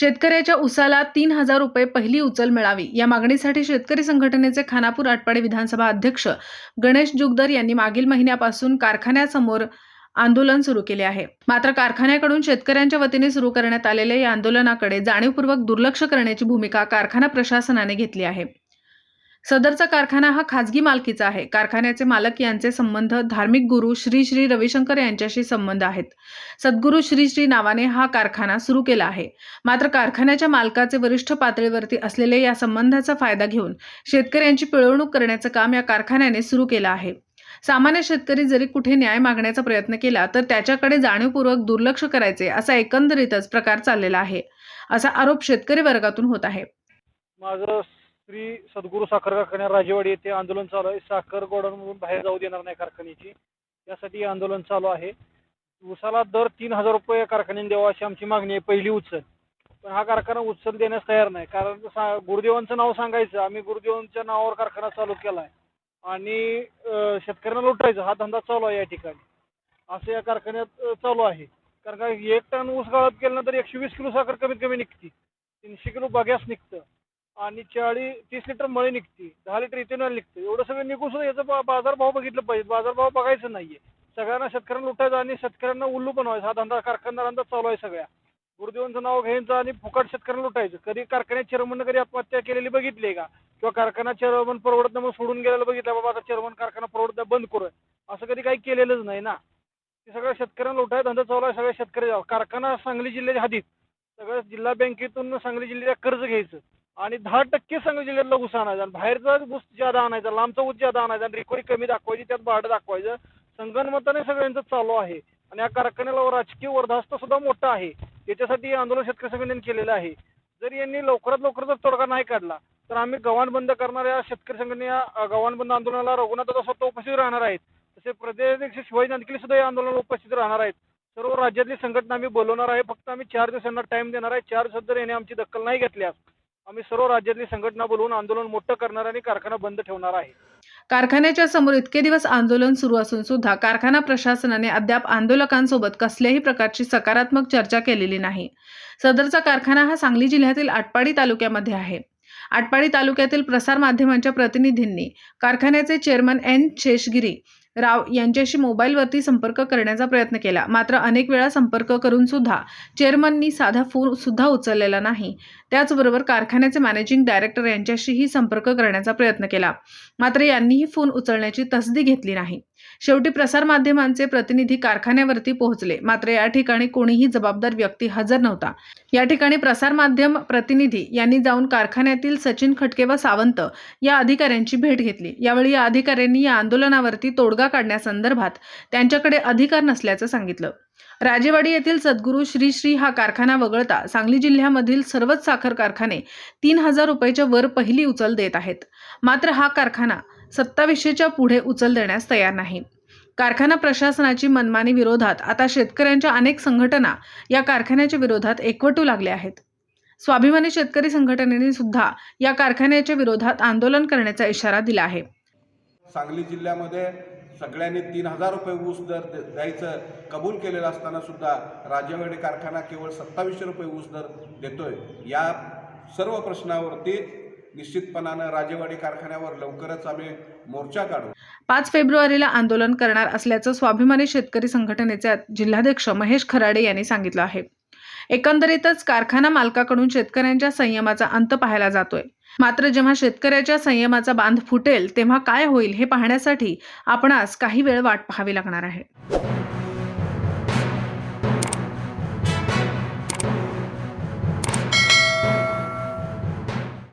शेतकऱ्याच्या उसाला तीन हजार रुपये पहिली उचल मिळावी. या मागणीसाठी शेतकरी संघटनेचे खानापूर आटपाडी विधानसभा अध्यक्ष गणेश जुगदर यांनी मागील महिन्यापासून कारखान्यासमोर आंदोलन सुरू केले आहे. मात्र कारखान्याकडून शेतकऱ्यांच्या वतीने सुरू करण्यात आलेल्या या आंदोलनाकडे जाणीवपूर्वक दुर्लक्ष करण्याची भूमिका कारखाना प्रशासनाने घेतली आहे. सदरचा कारखाना हा खाजगी मालकीचा आहे. कारखान्याचे मालक यांचे संबंध धार्मिक गुरु श्री श्री रविशंकर यांच्याशी संबंध आहेत. सद्गुरू श्री श्री नावाने हा कारखाना सुरू केला आहे. मात्र कारखान्याच्या मालकाचे वरिष्ठ पातळीवरती असलेले या संबंधाचा फायदा घेऊन शेतकऱ्यांची पिळवणूक करण्याचं काम या कारखान्याने सुरू केलं आहे. सामान्य शेतकरी जरी कुठे न्याय मागण्याचा प्रयत्न केला तर त्याच्याकडे जाणीवपूर्वक दुर्लक्ष करायचे असा एकंदरीतच प्रकार चाललेला आहे असा आरोप शेतकरी वर्गातून होत आहे. माझं श्री सद्गुरू साखर कारखान्या राजेवाडी येथे आंदोलन चालू आहे. साखर गोडाऊनमधून बाहेर जाऊ देणार नाही कारखान्याची. यासाठी हे आंदोलन चालू आहे. उसाला दर तीन हजार रुपये कारखान्याने द्यावा अशी आमची मागणी आहे. पहिली उचल. पण हा कारखाना उचल देण्यास तयार नाही. कारण सा- गुरुदेवांचं नाव सांगायचं. आम्ही गुरुदेवांच्या नावावर कारखाना चालू केला आहे आणि शेतकऱ्यांना लुटायचं. हा धंदा चालू आहे या ठिकाणी. असं या कारखान्यात चालू आहे. कारण का एक टन ऊस गाळप केलं तर एकशे वीस किलो साखर कमीत कमी निघते. तीनशे किलो बग्यास निघतं. आणि चाळीस तीस लिटर मळी निघते. दहा लिटर इथेनॉल निघते. एवढं सगळं निघून सुद्धा याचा बा- बाजारभाव बघितलं पाहिजे. बाजारभाव बघायचं नाहीये. सगळ्यांना शेतकऱ्यांना लुटायचं आणि शेतकऱ्यांना उल्लू बनवायचं हा धंदा कारखानदारांचा चालू आहे सगळ्या. गुरुदेवांचं नाव घ्यायचं आणि फुकट शेतकऱ्यांना लुटायचं. कधी कारखान्यात चेअरमननं कधी आत्महत्या केलेली बघितली आहे का? किंवा कारखाना चेअरमन परवडत म्हणून सोडून गेलेलं बघितलं. बाबा आता चेअरमन कारखाना परवडत बंद करू. असं कधी काही केलेलंच नाही ना. ते सगळ्या शेतकऱ्यांना लुटाय धंदा चालू आहे. सगळ्या शेतकरी कारखाना सांगली जिल्ह्याच्या हद्दीत. सगळ्या जिल्हा बँकेतून सांगली जिल्ह्याला कर्ज घ्यायचं. आणि दहा टक्के सांगली जिल्ह्यातला ऊस आणायचा आणि बाहेरचा ऊस ज्यादा आणायचा लांबचा ऊस ज्यादा आणायचा आणि रिकवरी कमी दाखवायची त्यात भाडं दाखवायचं संगणमताने सगळ्यांचं चालू आहे. आणि या कारखान्याला राजकीय वर्धास्त सुद्धा मोठा आहे. त्याच्यासाठी आंदोलन शेतकरी संघटनेने केलेलं आहे. जर यांनी लवकरात लवकर जर तोडगा नाही काढला तर आम्ही गव्हाण बंद करणाऱ्या शेतकरी संघटने या गव्हाण बंद आंदोलनाला रघुनाथ स्वतः उपस्थित राहणार आहेत. तसे प्रदेशाध्यक्ष शिवाजी नांदकिले सुद्धा या आंदोलनाला उपस्थित राहणार आहेत. सर्व राज्यातली संघटना आम्ही बोलवणार आहे. फक्त आम्ही चार दिवसांना टाइम देणार आहे. चार दिवसात जर याने आमची दखल नाही घेतल्यास आम्ही सर्व राज्यातली संघटना बोलवून आंदोलन मोठं करणार आणि कारखाना बंद ठेवणार आहे. कारखान्याच्या समोर इतके दिवस आंदोलन सुरू असून सुद्धा कारखाना प्रशासनाने अद्याप आंदोलकांसोबत कसल्याही प्रकारची सकारात्मक चर्चा केलेली नाही. सदरचा कारखाना हा सांगली जिल्ह्यातील आटपाडी तालुक्यामध्ये आहे. आटपाडी तालुक्यातील प्रसारमाध्यमांच्या प्रतिनिधींनी कारखान्याचे चेअरमन एन शेषगिरी राव यांच्याशी मोबाईलवरती संपर्क करण्याचा प्रयत्न केला. मात्र अनेक वेळा संपर्क करून सुद्धा चेअरमननी साधा फोन सुद्धा उचललेला नाही. त्याचबरोबर कारखान्याचे मॅनेजिंग डायरेक्टर यांच्याशीही संपर्क करण्याचा प्रयत्न केला. मात्र यांनीही फोन उचलण्याची तसदी घेतली नाही. शेवटी प्रसारमाध्यमांचे प्रतिनिधी कारखान्यावरती पोहोचले. मात्र या ठिकाणी कोणीही जबाबदार व्यक्ती हजर नव्हता. या ठिकाणी प्रसारमाध्यम प्रतिनिधी यांनी जाऊन कारखान्यातील सचिन खटके व सावंत या अधिकाऱ्यांची भेट घेतली. यावेळी या अधिकाऱ्यांनी या आंदोलनावरती तोडगा काढण्यासंदर्भात त्यांच्याकडे अधिकार नसल्याचं सांगितलं. राजेवाडी येथील सद्गुरू श्री श्री हा कारखाना वगळता सांगली जिल्ह्यामधील सर्वच साखर कारखाने तीन हजार रुपयाच्या वर पहिली उचल देत आहेत. मात्र हा कारखाना सत्तावीसशेच्या पुढे उचल देण्यास तयार नाही. कारखाना प्रशासनाची मनमानी विरोधात आता शेतकऱ्यांच्या अनेक संघटना या कारखान्याच्या विरोधात एकवटू लागल्या आहेत. स्वाभिमानी शेतकरी संघटनेने सुद्धा या कारखान्याच्या विरोधात आंदोलन करण्याचा इशारा दिला आहे. सांगली जिल्ह्यामध्ये सगळ्यांनी तीन हजार रुपये ऊस दर द्यायचं कबूल केलेलं असताना सुद्धा राजेवाडी कारखाना केवळ सत्तावीसशे रुपये ऊस दर देतोय. या सर्व प्रश्नावरती निश्चितपणानं राजेवाडी कारखान्यावर लवकरच आम्ही मोर्चा काढू. पाच फेब्रुवारीला आंदोलन करणार असल्याचं स्वाभिमानी शेतकरी संघटनेचे जिल्हाध्यक्ष महेश खराडे यांनी सांगितलं आहे. एकंदरीतच कारखाना मालकाकडून शेतकऱ्यांच्या संयमाचा अंत पाहायला जातोय. मात्र जेव्हा शेतकऱ्याच्या संयमाचा बांध फुटेल तेव्हा काय होईल हे पाहण्यासाठी आपणास काही वेळ वाट पाहावी लागणार आहे.